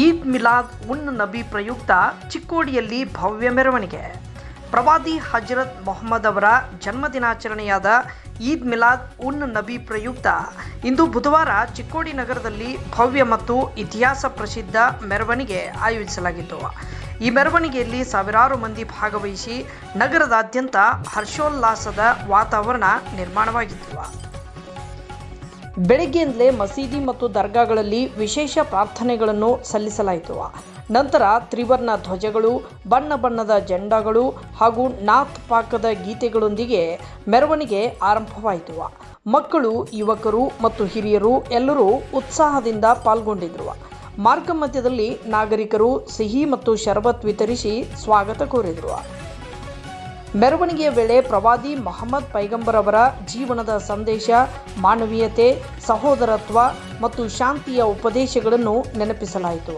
ಈದ್ ಮಿಲಾದ್ ಉನ್ ನಬಿ ಪ್ರಯುಕ್ತ ಚಿಕ್ಕೋಡಿಯಲ್ಲಿ ಭವ್ಯ ಮೆರವಣಿಗೆ. ಪ್ರವಾದಿ ಹಜರತ್ ಮೊಹಮ್ಮದ್ ಅವರ ಜನ್ಮದಿನಾಚರಣೆಯಾದ ಈದ್ ಮಿಲಾದ್ ಉನ್ ನಬಿ ಪ್ರಯುಕ್ತ ಇಂದು ಬುಧವಾರ ಚಿಕ್ಕೋಡಿ ನಗರದಲ್ಲಿ ಭವ್ಯ ಮತ್ತು ಇತಿಹಾಸ ಪ್ರಸಿದ್ಧ ಮೆರವಣಿಗೆ ಆಯೋಜಿಸಲಾಗಿತ್ತು. ಈ ಮೆರವಣಿಗೆಯಲ್ಲಿ ಸಾವಿರಾರು ಮಂದಿ ಭಾಗವಹಿಸಿ ನಗರದಾದ್ಯಂತ ಹರ್ಷೋಲ್ಲಾಸದ ವಾತಾವರಣ ನಿರ್ಮಾಣವಾಗಿತ್ತು. ಬೆಳಗ್ಗೆಯಿಂದಲೇ ಮಸೀದಿ ಮತ್ತು ದರ್ಗಾಗಳಲ್ಲಿ ವಿಶೇಷ ಪ್ರಾರ್ಥನೆಗಳನ್ನು ಸಲ್ಲಿಸಲಾಯಿತು. ನಂತರ ತ್ರಿವರ್ಣ ಧ್ವಜಗಳು, ಬಣ್ಣ ಬಣ್ಣದ ಜೆಂಡಾಗಳು ಹಾಗೂ ನಾತ್ ಪಾಕದ ಗೀತೆಗಳೊಂದಿಗೆ ಮೆರವಣಿಗೆ ಆರಂಭವಾಯಿತು. ಮಕ್ಕಳು, ಯುವಕರು ಮತ್ತು ಹಿರಿಯರು ಎಲ್ಲರೂ ಉತ್ಸಾಹದಿಂದ ಪಾಲ್ಗೊಂಡಿದ್ದರು ಮಾರ್ಗ ಮಧ್ಯದಲ್ಲಿ ನಾಗರಿಕರು ಸಿಹಿ ಮತ್ತು ಶರಬತ್ ವಿತರಿಸಿ ಸ್ವಾಗತ ಕೋರಿದರು. ಮೆರವಣಿಗೆಯ ವೇಳೆ ಪ್ರವಾದಿ ಮೊಹಮ್ಮದ್ ಪೈಗಂಬರ್ ಅವರ ಜೀವನದ ಸಂದೇಶ, ಮಾನವೀಯತೆ, ಸಹೋದರತ್ವ ಮತ್ತು ಶಾಂತಿಯ ಉಪದೇಶಗಳನ್ನು ನೆನಪಿಸಲಾಯಿತು.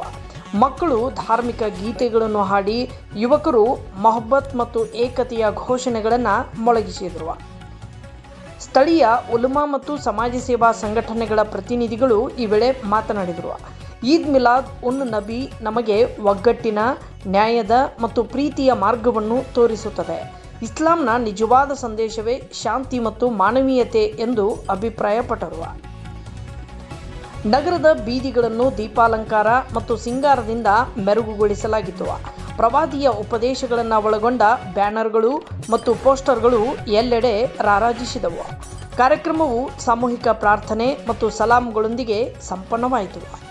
ಮಕ್ಕಳು ಧಾರ್ಮಿಕ ಗೀತೆಗಳನ್ನು ಹಾಡಿ, ಯುವಕರು ಮೊಹಬ್ಬತ್ ಮತ್ತು ಏಕತೆಯ ಘೋಷಣೆಗಳನ್ನು ಮೊಳಗಿಸಿದರು. ಸ್ಥಳೀಯ ಉಲುಮಾ ಮತ್ತು ಸಮಾಜ ಸೇವಾ ಸಂಘಟನೆಗಳ ಪ್ರತಿನಿಧಿಗಳು ಈ ವೇಳೆ ಮಾತನಾಡಿದರು. ಈದ್ ಮಿಲಾದ್ ಉನ್ ನಬಿ ನಮಗೆ ಒಗ್ಗಟ್ಟಿನ, ನ್ಯಾಯದ ಮತ್ತು ಪ್ರೀತಿಯ ಮಾರ್ಗವನ್ನು ತೋರಿಸುತ್ತದೆ. ಇಸ್ಲಾಂನ ನಿಜವಾದ ಸಂದೇಶವೇ ಶಾಂತಿ ಮತ್ತು ಮಾನವೀಯತೆ ಎಂದು ಅಭಿಪ್ರಾಯಪಟ್ಟರು ನಗರದ ಬೀದಿಗಳನ್ನು ದೀಪಾಲಂಕಾರ ಮತ್ತು ಸಿಂಗಾರದಿಂದ ಮೆರುಗುಗೊಳಿಸಲಾಗಿತ್ತು. ಪ್ರವಾದಿಯ ಉಪದೇಶಗಳನ್ನು ಒಳಗೊಂಡ ಬ್ಯಾನರ್ಗಳು ಮತ್ತು ಪೋಸ್ಟರ್ಗಳು ಎಲ್ಲೆಡೆ ರಾರಾಜಿಸಿದವು. ಕಾರ್ಯಕ್ರಮವು ಸಾಮೂಹಿಕ ಪ್ರಾರ್ಥನೆ ಮತ್ತು ಸಲಾಂಗಳೊಂದಿಗೆ ಸಂಪನ್ನವಾಯಿತು.